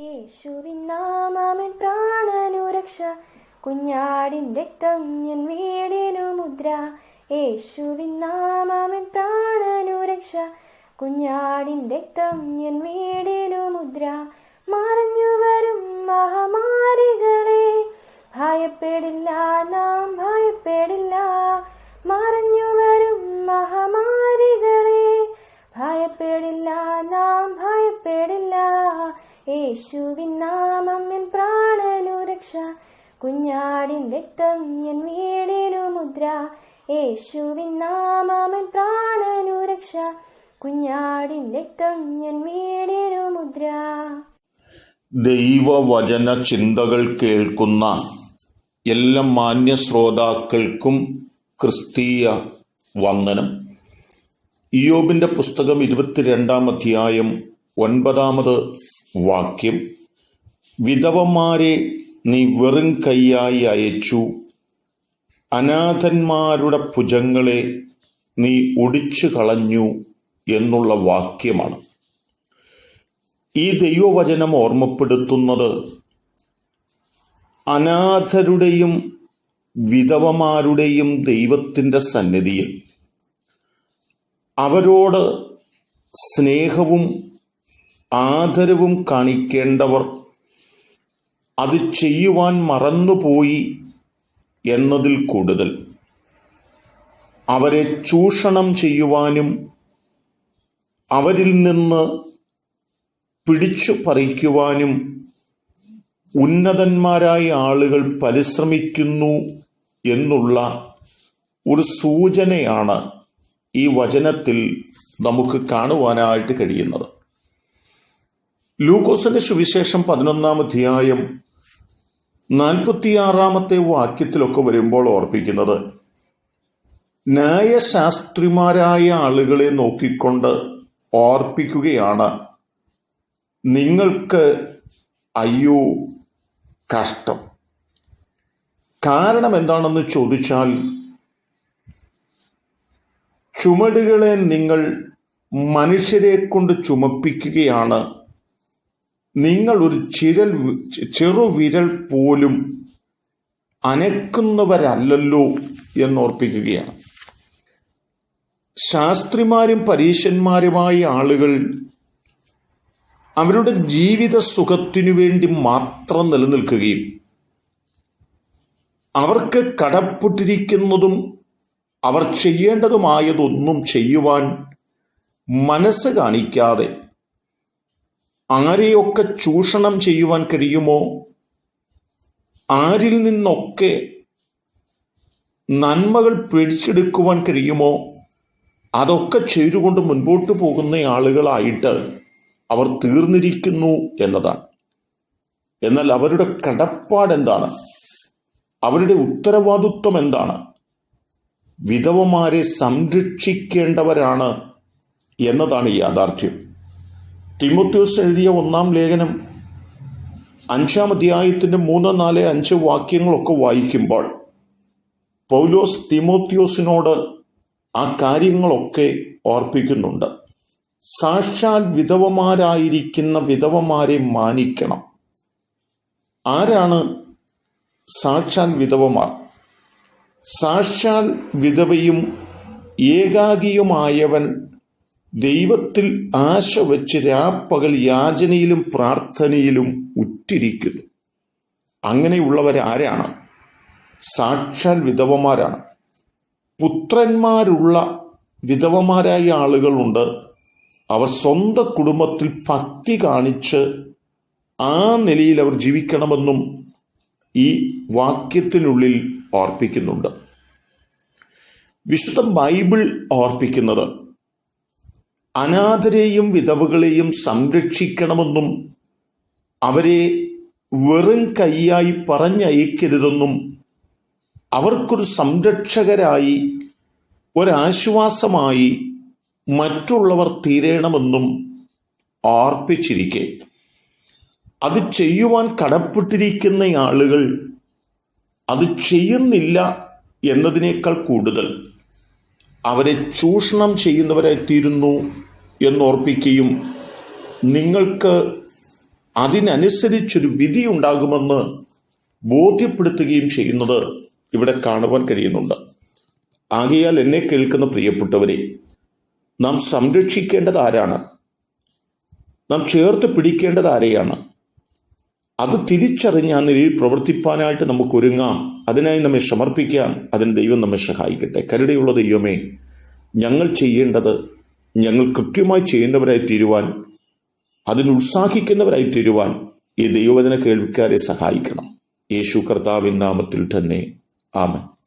യേശുവിൻ നാമമൻ കുഞ്ഞാടിൻ രക്തം ഞാൻ വീടിനു മുദ്ര. യേശുവിൻ നാമമൻ പ്രാണനു രക്ഷ. കുഞ്ഞാടിൻ രക്തം ഞാൻ വീടിനു മുദ്ര. മറഞ്ഞു വരും മഹാമാരികളെ. ഭയപ്പെടില്ല നാം ഭയപ്പെടില്ല യേശുവിൻ നാമം എൻ പ്രാണനു രക്ഷ. കുഞ്ഞാടിൻ രക്തം എൻ വീടിനു മുദ്ര. യേശുവിൻ നാമം എൻ പ്രാണനു രക്ഷ. കുഞ്ഞാടിൻ രക്തം എൻ വീടിനു മുദ്ര. ദൈവവചന ചിന്തകൾ കേൾക്കുന്ന എല്ലാ മാന്യ ശ്രോതാക്കൾക്കും ക്രിസ്തീയ വന്ദനം. ഇയോബിന്റെ പുസ്തകം ഇരുപത്തിരണ്ടാം അധ്യായം ഒൻപതാമത് വാക്യം വിധവന്മാരെ നീ വെറും കൈയായി അയച്ചു. അനാഥന്മാരുടെ ഭുജങ്ങളെ നീ ഒടിച്ചു കളഞ്ഞു എന്നുള്ള വാക്യമാണ്. ഈ ദൈവവചനം ഓർമ്മപ്പെടുത്തുന്നത് അനാഥരുടെയും വിധവമാരുടെയും ദൈവത്തിന്റെ സന്നിധിയിൽ. അവരോട് സ്നേഹവും ആദരവും കാണിക്കേണ്ടവർ അത് ചെയ്യുവാൻ മറന്നുപോയി എന്നതിൽ കൂടുതൽ. അവരെ ചൂഷണം ചെയ്യുവാനും അവരിൽ നിന്ന് പിടിച്ചു പറിക്കുവാനും ഉന്നതന്മാരായ ആളുകൾ പരിശ്രമിക്കുന്നു എന്നുള്ള ഒരു സൂചനയാണ് ഈ വചനത്തിൽ നമുക്ക് കാണുവാനായിട്ട് കഴിയുന്നത്. ലൂക്കോസിന്റെ സുവിശേഷം പതിനൊന്നാം അധ്യായം നാൽപ്പത്തിയാറാമത്തെ വാക്യത്തിലൊക്കെ വരുമ്പോൾ ഓർപ്പിക്കുന്നത് ന്യായശാസ്ത്രിമാരായ ആളുകളെ നോക്കിക്കൊണ്ട് ഓർപ്പിക്കുകയാണ് നിങ്ങൾക്ക് അയ്യോ കഷ്ടം. കാരണം എന്താണെന്ന് ചോദിച്ചാൽ ചുമടുകളെ നിങ്ങൾ മനുഷ്യരെ കൊണ്ട് ചുമപ്പിക്കുകയാണ് നിങ്ങൾ ഒരു ചിരൽ ചെറുവിരൽ പോലും അനക്കുന്നവരല്ലല്ലോ എന്നോർപ്പിക്കുകയാണ്. ശാസ്ത്രിമാരും പരീശന്മാരുമായ ആളുകൾ അവരുടെ ജീവിത സുഖത്തിനു വേണ്ടി മാത്രം നിലനിൽക്കുകയും അവർക്ക് കടപ്പെട്ടിരിക്കുന്നതും അവർ ചെയ്യേണ്ടതുമായതൊന്നും ചെയ്യുവാൻ മനസ്സ് കാണിക്കാതെ ആരെയൊക്കെ ചൂഷണം ചെയ്യുവാൻ കഴിയുമോ? ആരിൽ നിന്നൊക്കെ നന്മകൾ പിടിച്ചെടുക്കുവാൻ കഴിയുമോ? അതൊക്കെ ചെയ്തുകൊണ്ട് മുൻപോട്ട് പോകുന്ന ആളുകളായിട്ട് അവർ തീർന്നിരിക്കുന്നു എന്നതാണ്. എന്നാൽ അവരുടെ കടപ്പാട് എന്താണ്? അവരുടെ ഉത്തരവാദിത്വം എന്താണ്? വിധവമാരെ സംരക്ഷിക്കേണ്ടവരാണ് എന്നതാണ് യാഥാർത്ഥ്യം. തിമോത്യോസ് എഴുതിയ ഒന്നാം ലേഖനം അഞ്ചാം അധ്യായത്തിന്റെ മൂന്ന് നാല് അഞ്ച് വാക്യങ്ങളൊക്കെ വായിക്കുമ്പോൾ പൗലോസ് തിമോത്യോസിനോട് ആ കാര്യങ്ങളൊക്കെ ഓർപ്പിക്കുന്നുണ്ട്. സാക്ഷാൽ വിധവമാരായിരിക്കുന്ന വിധവമാരെ മാനിക്കണം. ആരാണ് സാക്ഷാൽ വിധവമാർ? സാക്ഷാൽ വിധവയും ഏകാകിയുമായവൻ ദൈവത്തിൽ ആശ വെച്ച് രാപ്പകൽ യാചനയിലും പ്രാർത്ഥനയിലും ഉറ്റിരിക്കുന്നു. അങ്ങനെയുള്ളവരാരാണ് സാക്ഷാൽ വിധവമാരാണ്. പുത്രന്മാരുള്ള വിധവമാരായ ആളുകളുണ്ട്. അവർ സ്വന്തം കുടുംബത്തിൽ ഭക്തി കാണിച്ച് ആ നിലയിൽ അവർ ജീവിക്കണമെന്നും ഈ വാക്യത്തിനുള്ളിൽ ഓർപ്പിക്കുന്നുണ്ട്. വിശുദ്ധ ബൈബിൾ ഓർപ്പിക്കുന്നത് അനാഥരെയും വിധവകളെയും സംരക്ഷിക്കണമെന്നും അവരെ വെറും കൈയായി പറഞ്ഞയക്കരുതെന്നും അവർക്കൊരു സംരക്ഷകരായി ഒരാശ്വാസമായി മറ്റുള്ളവർ തീരണമെന്നും ഓർപ്പിച്ചിരിക്കെ അത് ചെയ്യുവാൻ കടപ്പെട്ടിരിക്കുന്ന ആളുകൾ അത് ചെയ്യുന്നില്ല എന്നതിനേക്കാൾ കൂടുതൽ. അവരെ ചൂഷണം ചെയ്യുന്നവരായി തീരുന്നു എന്നോർപ്പിക്കുകയും നിങ്ങൾക്ക് അതിനനുസരിച്ചൊരു വിധി ഉണ്ടാകുമെന്ന് ബോധ്യപ്പെടുത്തുകയും ചെയ്യുന്നത് ഇവിടെ കാണുവാൻ കഴിയുന്നുണ്ട്. ആകയാൽ എന്നെ കേൾക്കുന്ന പ്രിയപ്പെട്ടവരെ നാം സംരക്ഷിക്കേണ്ടത് ആരാണ്? നാം ചേർത്ത് പിടിക്കേണ്ടത് ആരെയാണ്? അത് തിരിച്ചറിഞ്ഞ് ആ നിലയിൽ പ്രവർത്തിപ്പാനായിട്ട് നമുക്ക് ഒരുങ്ങാം. അതിനായി നമ്മെ സമർപ്പിക്കാം. അതിന് ദൈവം നമ്മെ സഹായിക്കട്ടെ. കരുടെയുള്ള ദൈവമേ ഞങ്ങൾ ചെയ്യേണ്ടത് ഞങ്ങൾ കൃത്യമായി ചെയ്യുന്നവരായി തീരുവാൻ അതിന് ഉത്സാഹിക്കുന്നവരായി തീരുവാൻ ഈ ദൈവവചന കേൾവിക്കാരെ സഹായിക്കണം. യേശു കർത്താവിൻ നാമത്തിൽ തന്നെ. ആമൻ.